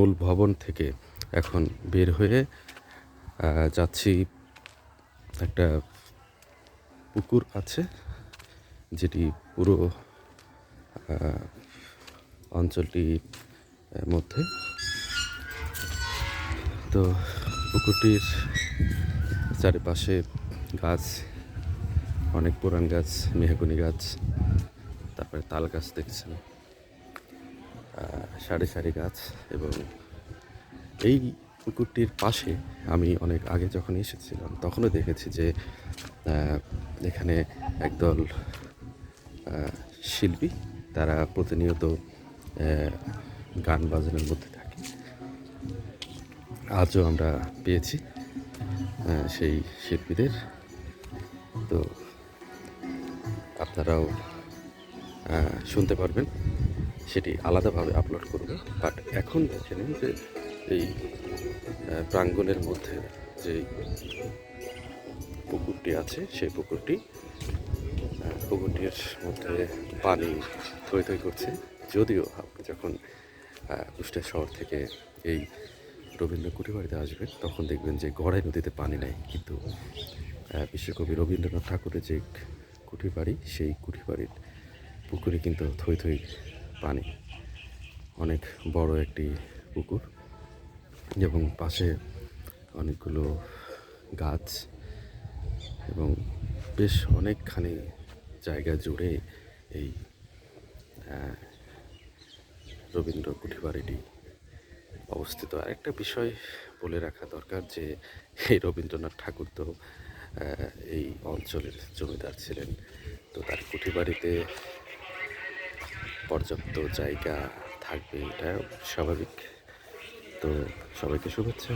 মূল ভবন থেকে এখন বের হয়ে যাচ্ছি। একটা পুকুর আছে, যেটি পুরো অঞ্চলটির মধ্যে। তো পুকুরটির চারিপাশে গাছ, অনেক পুরান গাছ, মেহগুনি গাছ, তারপরে তাল গাছ দেখছেন সারি সারি গাছ এবং এই পুকুরটির পাশে আমি অনেক আগে যখন এসেছিলাম, তখনও দেখেছি যে এখানে একদল শিল্পী তারা প্রতিনিয়ত গান বাজনার মধ্যে থাকে। আজও আমরা পেয়েছি সেই শিল্পীদের। তো আপনারাও শুনতে পারবেন। সেটি আলাদাভাবে আপলোড করবে। বাট এখন দেখে নিন যে এই প্রাঙ্গণের মধ্যে যে পুকুরটি আছে, সেই পুকুরটি পুকুরটির মধ্যে পানি থই থই করছে। যদিও আপনি যখন কুষ্টিয়া শহর থেকে এই রবীন্দ্র কুঠিবাড়িতে আসবেন, তখন দেখবেন যে গড়াই নদীতে পানি নেই। কিন্তু বিশ্বকবি রবীন্দ্রনাথ ঠাকুরের যে কুঠির বাড়ি, সেই কুঠির বাড়ির পুকুরে কিন্তু থই থই পানি। অনেক বড় একটি পুকুর এবং পাশে অনেকগুলো গাছ এবং বেশ অনেকখানি জায়গা জুড়ে এই রবীন্দ্র কুঠিবাড়িটি অবস্থিত। আরেকটা বিষয় বলে রাখা দরকার যে, এই রবীন্দ্রনাথ ঠাকুর তো এই অঞ্চলের জমিদার ছিলেন। তো তার কুঠিবাড়িতে পর্যাপ্ত জায়গা থাকবে এটা স্বাভাবিক। তো সবাইকে শুভেচ্ছা।